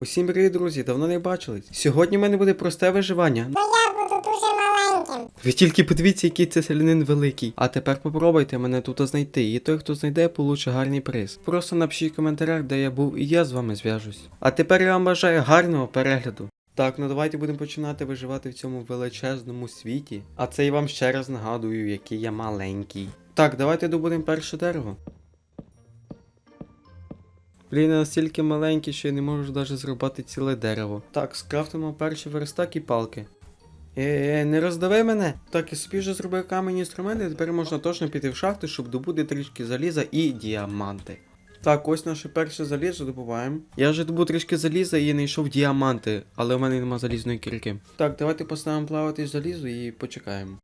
Усім привіт, друзі! Давно не бачились. Сьогодні в мене буде просте виживання. Бо я буду дуже маленьким. Ви тільки подивіться, який це селянин великий. А тепер попробуйте мене тут знайти. І той, хто знайде, получить гарний приз. Просто напишіть в коментарях, де я був, і я з вами зв'яжусь. А тепер я вам бажаю гарного перегляду. Так, ну давайте будемо починати виживати в цьому величезному світі. А це я вам ще раз нагадую, який я маленький. Так, давайте добудемо перше дерево. Блін, настільки маленький, що я не можу навіть зрубати ціле дерево. Так, скрафтимо перший верстак і палки. Е, не роздави мене. Так, я собі вже зробив камені інструменти, тепер можна точно піти в шахту, щоб добути трішки заліза і діаманти. Так, ось наше перше залізо добуваємо. Я вже добув трішки заліза і знайшов діаманти, але в мене нема залізної кірки. Так, давайте поставимо плавати залізо і почекаємо.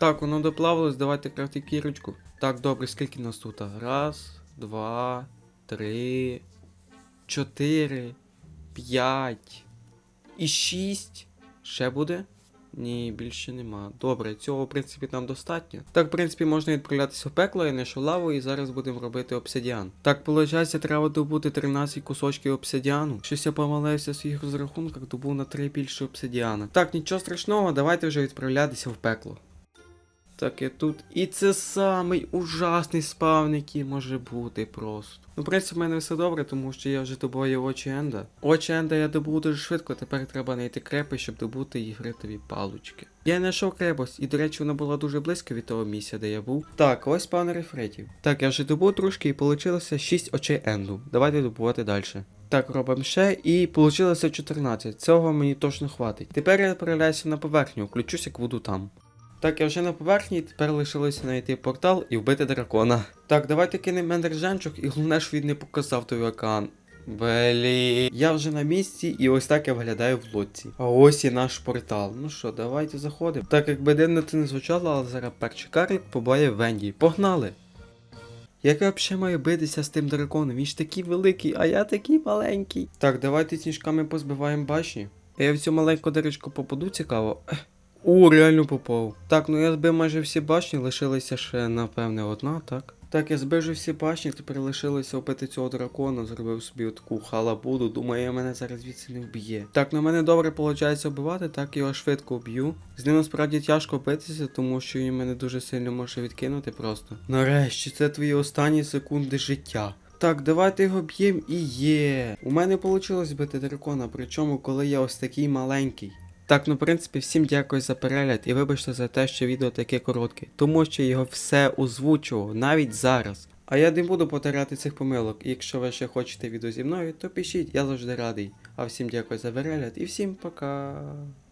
Так, воно доплавилось, давайте крафти кірочку. Так, добре, скільки нас тут? Раз, два, три, чотири, п'ять і шість. Ще буде? Ні, більше нема. Добре, цього, в принципі, нам достатньо. Так, в принципі, можна відправлятися в пекло, я знайшов лаву і зараз будемо робити обсидіан. Так, виходить, треба добути 13 кусочків обсидіану. Щось я помилився в своїх розрахунках, добув на 3 більше обсидіана. Так, нічого страшного, давайте вже відправлятися в пекло. Так, я тут. І це самий ужасний спавн, який може бути просто. Ну, в принципі, в мене все добре, тому що я вже добуваю очі Енда. Очі Енда я добув дуже швидко, тепер треба знайти крепи, щоб добути ігритові палочки. Я знайшов крепость, і, до речі, вона була дуже близько від того місця, де я був. Так, ось спавн рефретів. Так, я вже добув трошки і вийшло 6 очей Енду. Давайте добувати далі. Так, робимо ще, і вийшло 14. Цього мені точно хватить. Тепер я переляюся на поверхню, включусь, як буду там. Так, я вже на поверхні, тепер лишилося знайти портал і вбити дракона. Так, давайте кинемо ендер жемчуг, і головне, що він не показав той океан. Блі. Я вже на місці, і ось так я виглядаю в лодці. А ось і наш портал. Ну що, давайте заходимо. Так, якби дивно це не звучало, але зараз перший карлик побає Венді. Погнали! Як я взагалі маю битися з тим драконом? Він ж такий великий, а я такий маленький. Так, давайте сніжками позбиваємо башні. Я в цю маленьку дирочку попаду, цікаво. О, реально попав. Так, ну я збив майже всі башні, лишилася ще, напевне, одна, так? Так, я збив всі башні, тепер лишилося вбити цього дракона, зробив собі таку халабуду, думаю, мене зараз звідси не вб'є. Так, ну в мене добре виходить вбивати, так його швидко вб'ю. З ним насправді тяжко битися, тому що він мене дуже сильно може відкинути просто. Нарешті, це твої останні секунди життя. Так, давайте його б'ємо і є. У мене вийшло збити дракона, причому коли я ось такий маленький. Так, ну в принципі, всім дякую за перегляд і вибачте за те, що відео таке коротке, тому що його все озвучував навіть зараз. А я не буду повторяти цих помилок. І якщо ви ще хочете відео зі мною, то пишіть, я завжди радий. А всім дякую за перегляд і всім пока.